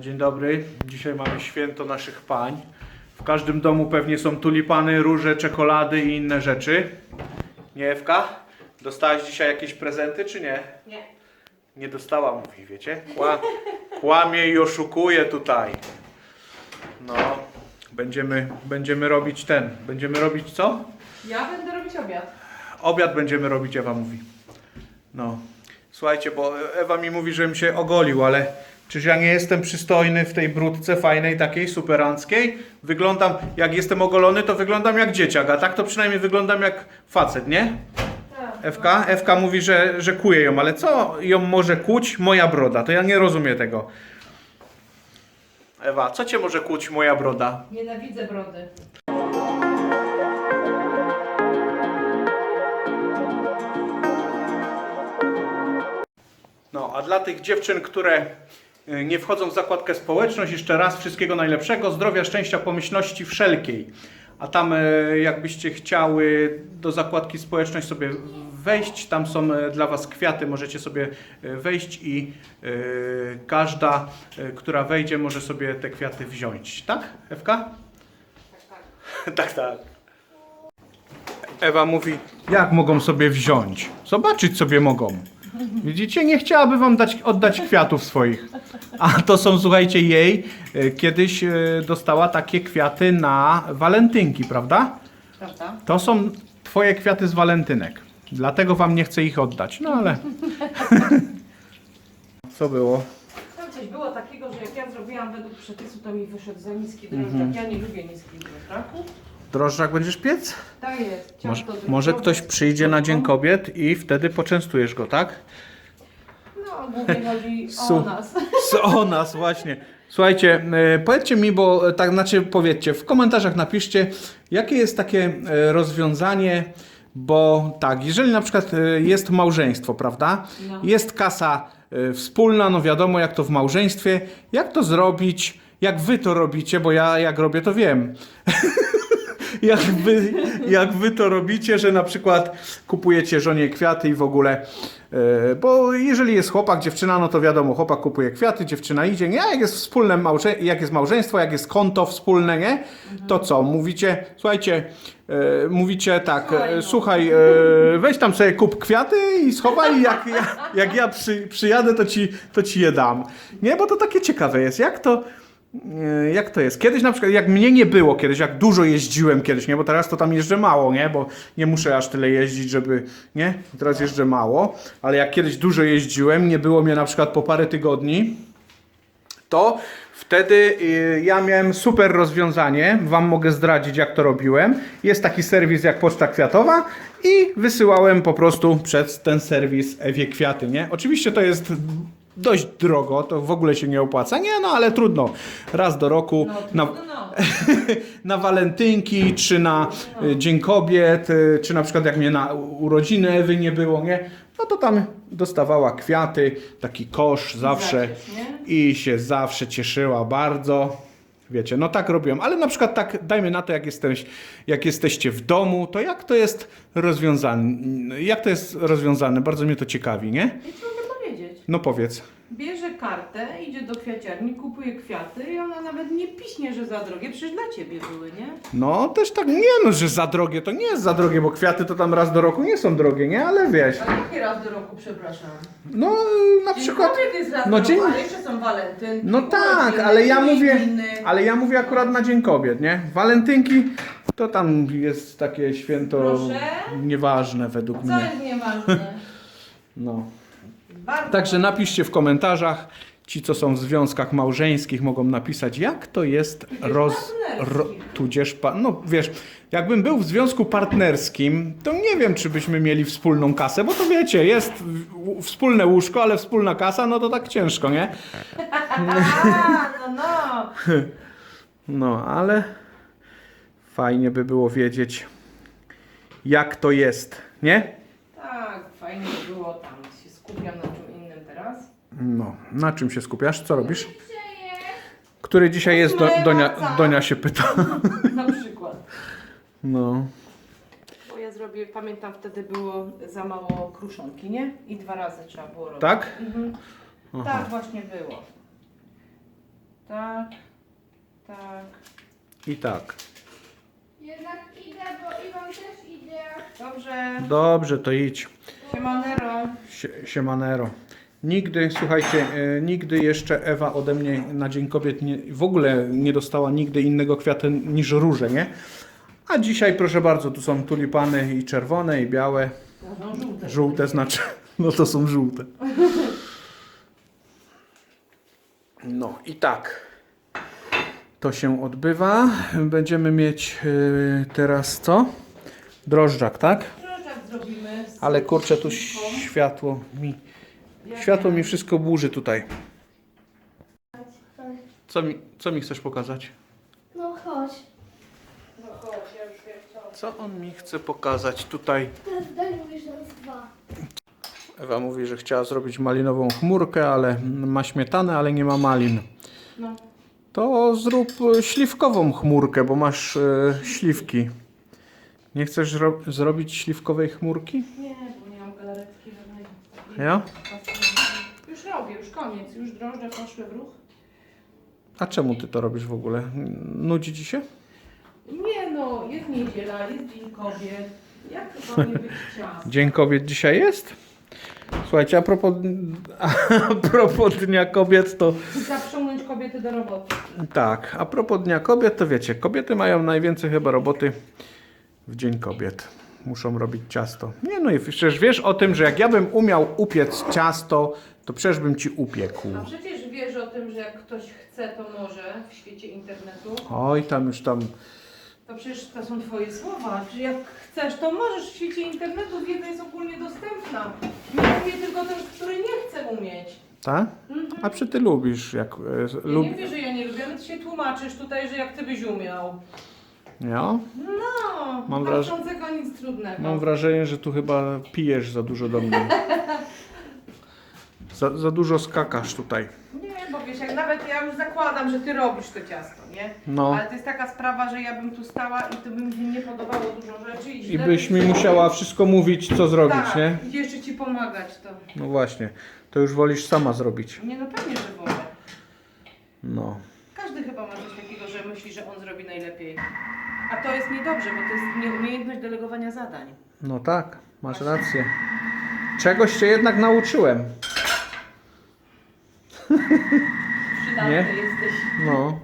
Dzień dobry. Dzisiaj mamy święto naszych pań. W każdym domu pewnie są tulipany, róże, czekolady i inne rzeczy. Nie, Ewka? Dostałaś dzisiaj jakieś prezenty, czy nie? Nie. Nie dostała, mówi, wiecie? Kła, kłamie i oszukuje tutaj. No, będziemy, będziemy robić ten. Będziemy robić co? Ja będę robić obiad. Obiad będziemy robić, Ewa mówi. No. Słuchajcie, bo Ewa mi mówi, żebym się ogolił, ale czyż ja nie jestem przystojny w tej brudce fajnej, takiej superanckiej? Wyglądam, jak jestem ogolony, to wyglądam jak dzieciak, a tak to przynajmniej wyglądam jak facet, nie? Ewka? Ewka mówi, że, że kuje ją, ale co ją może kłuć? Moja broda. To ja nie rozumiem tego. Ewa, co cię może kłuć moja broda? Nienawidzę brody. No, a dla tych dziewczyn, które nie wchodzą w zakładkę społeczność, jeszcze raz wszystkiego najlepszego, zdrowia, szczęścia, pomyślności wszelkiej. A tam, y, jakbyście chciały do zakładki społeczność sobie wejść, tam są y, dla Was kwiaty, możecie sobie y, wejść i każda, która wejdzie, może sobie te kwiaty wziąć. Tak, Ewka? Tak, tak. tak, tak. Ewa mówi, jak mogą sobie wziąć? Zobaczyć sobie mogą. Widzicie, nie chciałaby wam dać, oddać kwiatów swoich. A to są, słuchajcie, jej e, kiedyś e, dostała takie kwiaty na walentynki, prawda? Prawda? To są twoje kwiaty z walentynek. Dlatego wam nie chcę ich oddać. No ale. Co było? Tam coś było takiego, że jak ja zrobiłam według przepisu, to mi wyszedł za niski drożdżak. Mhm. Ja nie lubię niskich drożdżaków. Drożdżak będziesz piec? Tak jest. Może, może ktoś przyjdzie na Dzień. Kobiet i wtedy poczęstujesz go, tak? No, głównie chodzi Su- o nas. Z o nas, właśnie. Słuchajcie, e, powiedzcie mi, bo e, tak znaczy powiedzcie, w komentarzach napiszcie, jakie jest takie e, rozwiązanie, bo tak, jeżeli na przykład e, jest małżeństwo, prawda? No. Jest kasa e, wspólna, no wiadomo jak to w małżeństwie, jak to zrobić, jak wy to robicie, bo ja jak robię to wiem. jak wy, jak wy to robicie, że na przykład kupujecie żonie kwiaty i w ogóle. e, Bo jeżeli jest chłopak, dziewczyna, no to wiadomo, chłopak kupuje kwiaty, dziewczyna idzie, nie? A jak jest wspólne małże, jak jest małżeństwo, jak jest konto wspólne, nie? To co? Mówicie, słuchajcie, e, mówicie tak, Słuchaj, e, no. słuchaj, weź tam sobie kup kwiaty i schowaj, jak ja, jak ja przy, przyjadę, to ci, to ci je dam. Nie? Bo to takie ciekawe jest, jak to, Jak to jest? Kiedyś na przykład, jak mnie nie było kiedyś, jak dużo jeździłem kiedyś, nie? Bo teraz to tam jeżdżę mało, nie? Bo nie muszę aż tyle jeździć, żeby, nie? Teraz jeżdżę mało, ale jak kiedyś dużo jeździłem, nie było mnie na przykład po parę tygodni, to wtedy y, ja miałem super rozwiązanie, wam mogę zdradzić jak to robiłem. Jest taki serwis jak Poczta Kwiatowa i wysyłałem po prostu przez ten serwis Ewie kwiaty, nie? Oczywiście to jest dość drogo, to w ogóle się nie opłaca, nie? No ale trudno, raz do roku No, na, no, no. na walentynki, czy na y, Dzień Kobiet, y, czy na przykład jak mnie na urodziny Ewy nie było, nie? No to tam dostawała kwiaty, taki kosz zawsze i się zawsze cieszyła bardzo. Wiecie, no tak robiłem, ale na przykład tak, dajmy na to, jak, jesteś, jak jesteście w domu, to jak to jest rozwiązane? Jak to jest rozwiązane? Bardzo mnie to ciekawi, nie? I co mogę powiedzieć? No powiedz. Bierze kartę, idzie do kwiaciarni, kupuje kwiaty i ona nawet nie piśnie, że za drogie, przecież dla ciebie były, nie? No też tak, nie no, że za drogie, to nie jest za drogie, bo kwiaty to tam raz do roku nie są drogie, nie? Ale wiesz, A jaki raz do roku, przepraszam? no na Dzień przykład... kobiet jest raz no do dzień- ale jeszcze są walentynki. No tak, urodziny, ale ja mówię, imieniny. ale ja mówię akurat na Dzień Kobiet, nie? Walentynki to tam jest takie święto Proszę? nieważne według Co mnie. jest nieważne? No. Bardzo Także napiszcie w komentarzach, ci co są w związkach małżeńskich mogą napisać, jak to jest roz... Ro, tudzież, pa, no wiesz, jakbym był w związku partnerskim, to nie wiem, czy byśmy mieli wspólną kasę, bo to wiecie, jest w- wspólne łóżko, ale wspólna kasa, no to tak ciężko, nie? A, no no. No, ale fajnie by było wiedzieć, jak to jest, nie? Tak, fajnie by było tam. Się skupiam na czym innym teraz. No, na czym się skupiasz? Co robisz? Który dzisiaj jest? Do, Donia, Donia się pyta. Na przykład. No. Bo ja zrobię, pamiętam wtedy było za mało kruszonki, nie? I dwa razy trzeba było robić. Tak? Mhm. Tak właśnie było. Tak, tak. I tak. Jednak idę, bo Iwan też idzie. Dobrze. Dobrze, to idź. Siemanero. Sie, siemanero. Nigdy, słuchajcie, e, nigdy jeszcze Ewa ode mnie na Dzień Kobiet nie, w ogóle nie dostała nigdy innego kwiatu niż róże, nie? A dzisiaj, proszę bardzo, tu są tulipany i czerwone, i białe. No, żółte. Żółte znaczy, no to są żółte. No i tak. To się odbywa. Będziemy mieć e, teraz co? Drożdżak, tak? Drożdżak zrobimy. Ale kurczę, tu światło mi, światło mi wszystko burzy tutaj. Co mi, co mi chcesz pokazać? No chodź. No chodź, ja już wiem co. Co on mi chce pokazać tutaj? Teraz daj mówisz raz dwa. Ewa mówi, że chciała zrobić malinową chmurkę, ale ma śmietanę, ale nie ma malin. No. To zrób e, śliwkową chmurkę, bo masz e, śliwki. Nie chcesz ro- zrobić śliwkowej chmurki? Nie, bo nie mam galaretki żadnej. Ja? Już robię, już koniec. Już drożdże poszły w ruch. A czemu ty to robisz w ogóle? Nudzi ci się? Nie no, jest niedziela, jest Dzień Kobiet. Jak to nie być ciasto? Dzień Kobiet dzisiaj jest? Słuchajcie, a propos, a propos Dnia Kobiet, to Zaprzągnąć kobiety do roboty. tak, a propos Dnia Kobiet, to wiecie, kobiety mają najwięcej chyba roboty w Dzień Kobiet. Muszą robić ciasto. Nie no i przecież wiesz o tym, że jak ja bym umiał upiec ciasto, to przecież bym ci upiekł. A przecież wiesz o tym, że jak ktoś chce, to może w świecie internetu. Oj, tam już tam, To przecież to są twoje słowa. Czy jak chcesz, to możesz w świecie internetu. Wiedza jest ogólnie dostępna. Nie umie tylko ten, który nie chce umieć. tak? Mhm. A czy ty lubisz, jak e, Ja lub... nie wiem, że ja nie lubię, ale ty się tłumaczysz tutaj, że jak ty byś umiał. Ja? No, Mam wraż- patrzącego nic trudnego. Mam wrażenie, że tu chyba pijesz za dużo do mnie. Za, za dużo skakasz tutaj. Nie, bo wiesz, jak nawet ja już zakładam, że ty robisz to ciasto, nie? No. Ale to jest taka sprawa, że ja bym tu stała i to by mi się nie podobało dużo rzeczy i, I źle byś mi musiała wszystko mówić, co zrobić, tak, nie? i jeszcze ci pomagać to. No właśnie. To już wolisz sama zrobić. Nie no pewnie, że wolę. No. Każdy chyba ma coś takiego, myśli, że on zrobi najlepiej. A to jest niedobrze, bo to jest nieumiejętność delegowania zadań. No tak, masz rację. Czegoś cię jednak nauczyłem. Przydatny Nie? jesteś. No.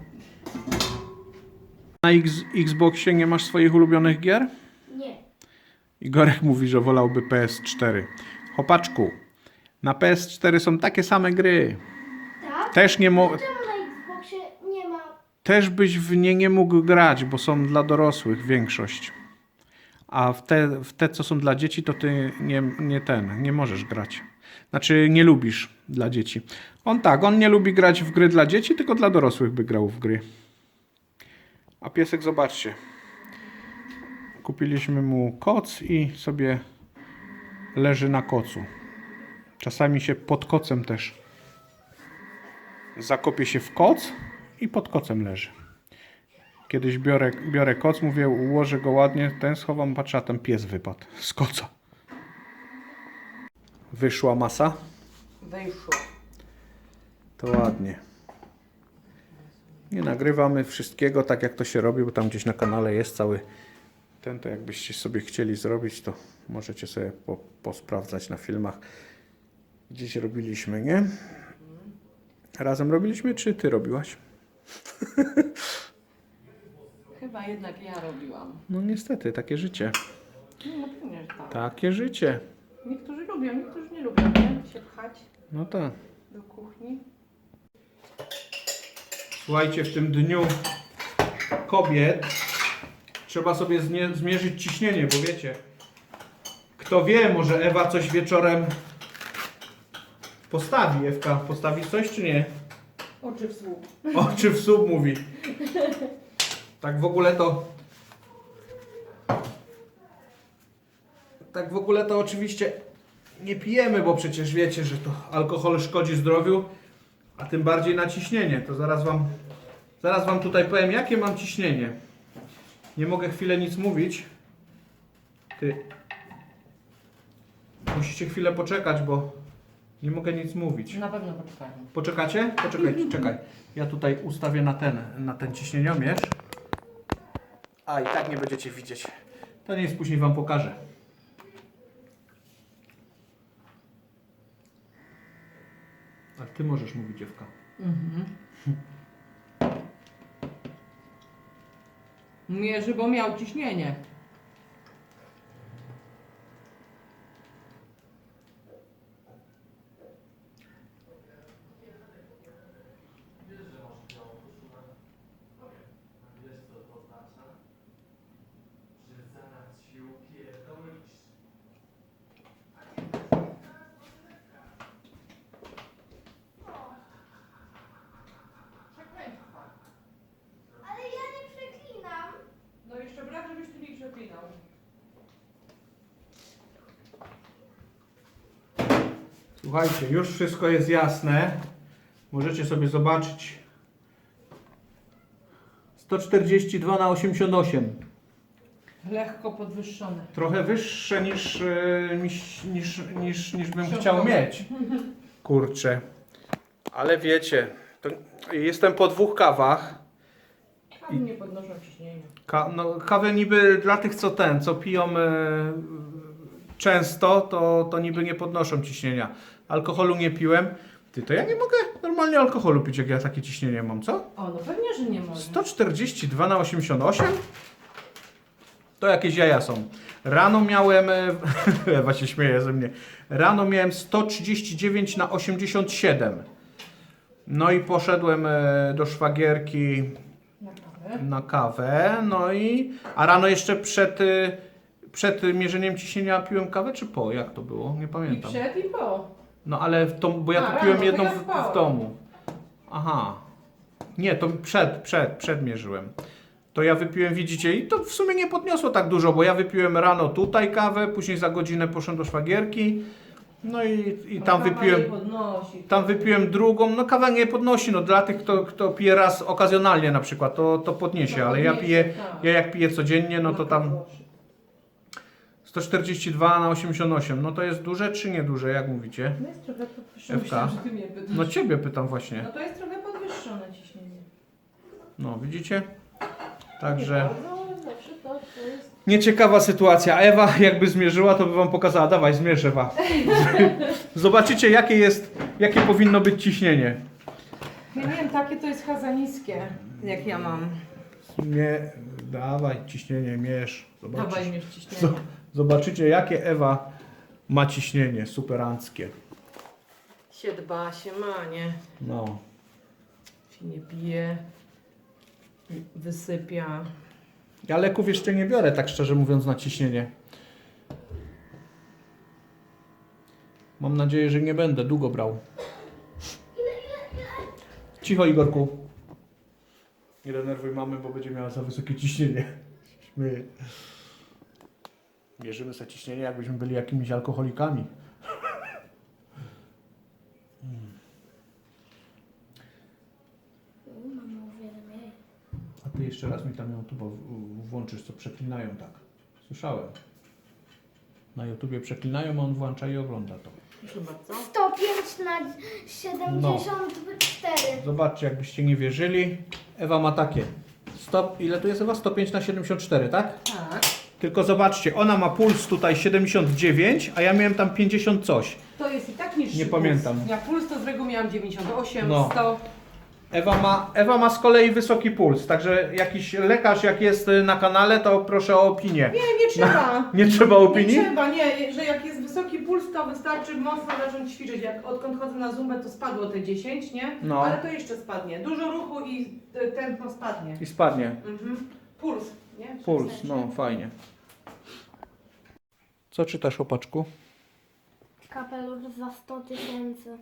Na X, Xboxie nie masz swoich ulubionych gier? Nie. Igorek mówi, że wolałby PS4. Chopaczku, na PS4 są takie same gry. Tak? Też nie mo- Dlaczego na Xboxie nie ma... Też byś w nie nie mógł grać, bo są dla dorosłych większość. A w te, w te co są dla dzieci, to ty nie, nie ten, nie możesz grać. Znaczy nie lubisz dla dzieci. On tak, on nie lubi grać w gry dla dzieci, tylko dla dorosłych by grał w gry. A piesek, zobaczcie. Kupiliśmy mu koc i sobie leży na kocu. Czasami się pod kocem też zakopie się w koc i pod kocem leży. Kiedyś biorę, biorę koc, mówię, ułożę go ładnie, ten schowam, patrzę, a ten pies wypadł z koca. Wyszła masa, Wyszło. to ładnie. Nie nagrywamy wszystkiego tak, jak to się robi, bo tam gdzieś na kanale jest cały ten, to jakbyście sobie chcieli zrobić, to możecie sobie po, posprawdzać na filmach. Gdzieś robiliśmy, nie? Razem robiliśmy, czy ty robiłaś? Chyba jednak ja robiłam. No niestety, takie życie. No pewnie, że tak. Takie życie. Niektórzy lubią, niektórzy nie lubią, nie? Się pchać No tak. do kuchni. Słuchajcie, w tym dniu kobiet trzeba sobie znie- zmierzyć ciśnienie, bo wiecie, kto wie, może Ewa coś wieczorem postawi. Ewka, postawi coś czy nie? Oczy w słup. Oczy w słup mówi. Tak w ogóle to... Tak w ogóle to oczywiście nie pijemy, bo przecież wiecie, że to alkohol szkodzi zdrowiu, a tym bardziej na ciśnienie. To zaraz wam, zaraz wam tutaj powiem, jakie mam ciśnienie. Nie mogę chwilę nic mówić. Ty. Musicie chwilę poczekać, bo Nie mogę nic mówić. Na pewno poczekają. Poczekacie? Poczekajcie, czekaj. Ja tutaj ustawię na ten, na ten ciśnieniomierz. A i tak nie będziecie widzieć. To nie jest, później wam pokażę. A ty możesz mówić, dziewka. Mhm. Mierzy, bo miał ciśnienie. Ale ja nie przeklinam. No jeszcze brak, żebyś tu nie przepinał. Słuchajcie, już wszystko jest jasne. Możecie sobie zobaczyć. 142 na 88. Lekko podwyższony. Trochę wyższe niż, e, niż, niż, niż, niż bym chciał mieć. Kurczę. Ale wiecie, to jestem po dwóch kawach. Kawy nie podnoszą ciśnienia. Ka no, kawę niby dla tych, co ten, co piją e, często, to, to niby nie podnoszą ciśnienia. Alkoholu nie piłem. Ty, to ja nie mogę normalnie alkoholu pić, jak ja takie ciśnienie mam, co? O, no pewnie, że nie może. 142 na 88? To jakieś jaja są. Rano miałem, e, Ewa się śmieje ze mnie, rano miałem 139 na 87. No i poszedłem e, do szwagierki Na kawę. na kawę, no i, a rano jeszcze przed, y, przed mierzeniem ciśnienia piłem kawę, czy po? Jak to było? Nie I pamiętam. przed i po. No ale w tom, bo ja A, rano, to jedną ja w, w domu. Aha. Nie, to przed, przed, przed mierzyłem. To ja wypiłem, widzicie, i to w sumie nie podniosło tak dużo, bo ja wypiłem rano tutaj kawę, później za godzinę poszedłem do szwagierki, no i, i tam Kawa wypiłem, nie podnosi. tam wypiłem drugą, no kawa nie podnosi, no dla tych, kto, kto pije raz okazjonalnie na przykład, to, to podniesie, No, ale ja podniesie, piję, tak. ja jak piję codziennie, no to tam podnosi. 142 na 88, no to jest duże czy nie duże, jak mówicie? No jest trochę podwyższone. Myślałam, że ty mnie pytasz. No ciebie pytam właśnie. No to jest trochę podwyższone ciśnienie. No, widzicie? Także Nie bardzo, ale zawsze to, to jest... nieciekawa sytuacja. Ewa jakby zmierzyła, to by wam pokazała. Dawaj, zmierz Ewa. Zobaczycie jakie jest, jakie powinno być ciśnienie. Ja nie wiem, takie to jest chyba za niskie, jak ja mam. Nie, dawaj, ciśnienie, mierz. Dawaj Zobaczycie, mierz ciśnienie. Zobaczycie jakie Ewa ma ciśnienie, superanckie. Się dba, się ma, nie? No. Się nie pije, wysypia. Ja leków jeszcze nie biorę, tak szczerze mówiąc, na ciśnienie. Mam nadzieję, że nie będę długo brał. Cicho, Igorku. Nie denerwuj mamy, bo będzie miała za wysokie ciśnienie. Śmieję. Mierzymy sobie ciśnienie, jakbyśmy byli jakimiś alkoholikami. A ty jeszcze raz mi tam YouTube włączysz, co przeklinają tak. Słyszałem. Na YouTubie przeklinają, a on włącza i ogląda to. Proszę bardzo. 105 na 74. Zobaczcie, jakbyście nie wierzyli. Ewa ma takie. Stop, ile tu jest Ewa? 105 na 74, tak? Tak. Tylko zobaczcie, ona ma puls tutaj 79, a ja miałem tam 50 coś. To jest i tak niższy Nie puls. pamiętam. Ja puls to z reguły miałam 98, No. 100. Ewa ma, Ewa ma z kolei wysoki puls, także jakiś lekarz jak jest y, na kanale, to proszę o opinię. Nie, nie trzeba. Nie trzeba Nie opinii? trzeba, nie, że jak jest wysoki puls, to wystarczy mocno zacząć ćwiczyć. Jak odkąd chodzę na zumbę, to spadło te 10, nie? No. Ale to jeszcze spadnie. Dużo ruchu i e, tętno spadnie. I spadnie. Mhm. Puls, nie? Puls, no fajnie. Co czytasz, opaczku? Kapelusz za 100 tysięcy.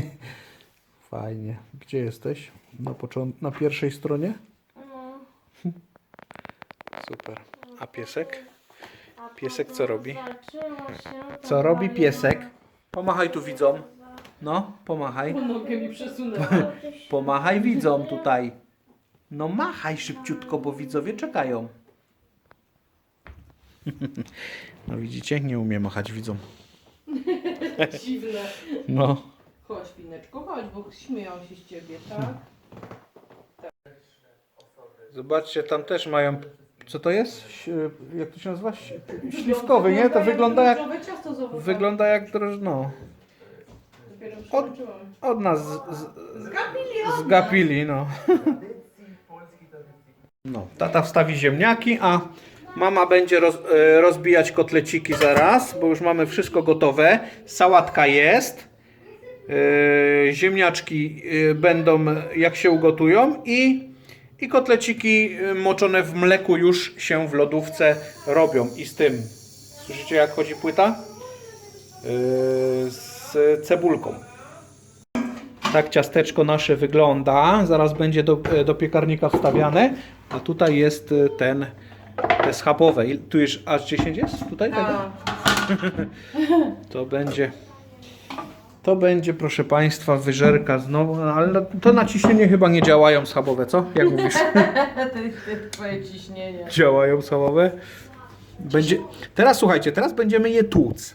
Fajnie. Gdzie jesteś? Na, począt- na pierwszej stronie? No. Super. A piesek? A Piesek potem co robi? zaczęło się Co robi powoli piesek? Pomachaj tu widzom. No, pomachaj. Nogę mi przesunęła. Pomachaj widzom tutaj. No machaj szybciutko, bo widzowie czekają. No widzicie, nie umiem machać widzom. Dziwne. No. Chodź, Pineczko, chodź, bo śmieją się z ciebie, tak? Zobaczcie, tam też mają. Co to jest? Ś- Jak to się nazywa? Ś- Śliwkowy, nie? To wygląda jak. drożdżowe ciasto z owocami. Wygląda jak droż... no. Dopiero Od, nas z, z, Zgapili od nas. zgapili, no. No, tata wstawi ziemniaki, a mama będzie roz, e, rozbijać kotleciki zaraz, bo już mamy wszystko gotowe. Sałatka jest. E, Ziemniaczki e, będą jak się ugotują i, i kotleciki moczone w mleku już się w lodówce robią. I z tym, słyszycie jak chodzi płyta? Z cebulką. Tak ciasteczko nasze wygląda. Zaraz będzie do, do piekarnika wstawiane. A tutaj jest ten, te schabowe. I Tu już aż 10 jest? Tutaj tego? A, To będzie. To będzie, proszę Państwa, wyżerka znowu, no, ale na- to na ciśnienie chyba nie działają schabowe, co? Jak mówisz? to jest twoje ciśnienie. działają schabowe. Będzie... Teraz słuchajcie, teraz będziemy je tłuc.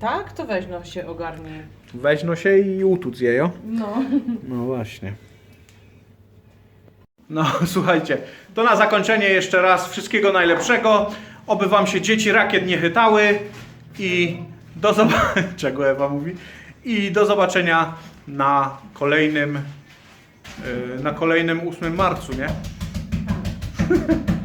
Tak? To weź no się ogarnij. Weź no się i utłuc je, jo? No. No właśnie. No słuchajcie, to na zakończenie jeszcze raz wszystkiego najlepszego. Oby wam się dzieci rakiet nie chytały i do zobaczenia, czego Ewa mówi, i do zobaczenia na kolejnym, yy, na kolejnym 8 marcu, nie?